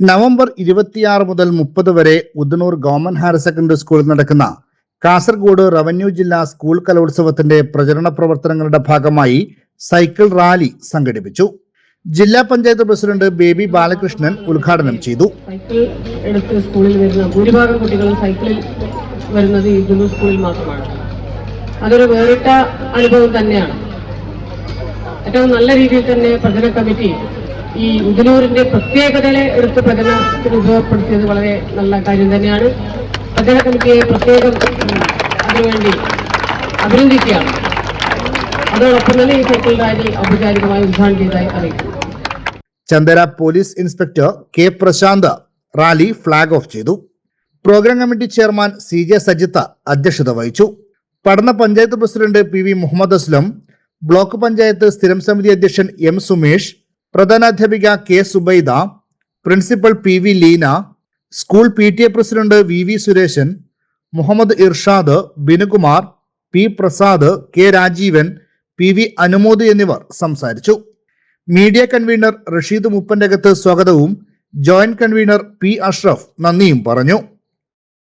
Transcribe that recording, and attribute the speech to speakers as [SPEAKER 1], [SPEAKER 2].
[SPEAKER 1] November ഇരുപത്തിയാറ് മുതൽ മുപ്പത് വരെ ഉദനൂർ ഗവൺമെന്റ് ഹയർ സെക്കൻഡറി സ്കൂളിൽ നടക്കുന്ന കാസർഗോഡ് റവന്യൂ ജില്ലാ സ്കൂൾ കലോത്സവത്തിന്റെ പ്രചരണ പ്രവർത്തനങ്ങളുടെ ഭാഗമായി സൈക്കിൾ റാലി സംഘടിപ്പിച്ചു. ജില്ലാ പഞ്ചായത്ത് പ്രസിഡന്റ് ബേബി ബാലകൃഷ്ണൻ ഉദ്ഘാടനം ചെയ്തു.
[SPEAKER 2] സൈക്കിൾ എടുത്ത് സ്കൂളിൽ വരുന്ന ഭൂരിഭാഗം കുട്ടികളും സൈക്കിളിൽ വരുന്നത് ഗുരു സ്കൂളിൽ മാത്രമാണ്. അതൊരു വേറിട്ട അനുഭവം തന്നെയാണ്. ഏറ്റവും നല്ല രീതിയിൽ തന്നെ പ്രചരണ കമ്മിറ്റി ഈ ഉദനൂരിന്റെ പ്രത്യേകതകളെ എടുത്ത് പ്രകടനത്തിന് ഉപയോഗപ്പെടുത്തിയത് വളരെ നല്ല കാര്യം തന്നെയാണ്. അദ്ദേഹം എനിക്ക് പ്രത്യേകം അതിനുവേണ്ടി അഭിനന്ദിക്കുകയാണ് അതോടൊപ്പം തന്നെ ഈ സൈക്കിൾ റാലി ഔപചാരികമായി ഉദ്ഘാടനം ചെയ്തതായി അറിയിക്കുന്നു
[SPEAKER 1] Chandera police inspector K Prashanth rally flag off ചെയ്തു. Program committee chairman C J Sajitha അധ്യക്ഷത വഹിച്ചു. പഠന panchayat president P V Muhammad Aslam block panchayat സ്ഥിരം സമിതി അധ്യക്ഷൻ എം സുമേഷ് പ്രധാനാധ്യാപിക K Subaida principal P V Leena school P T A president V V Suresan Muhammad Irshad Binukumar P Prasad K Rajeevan P V Anumod എന്നിവർ സംസാരിച്ചു. Media convener Rasheed മുപ്പന്റകത്ത് സ്വാഗതവും joint convener P Ashraf നന്ദിയും പറഞ്ഞു.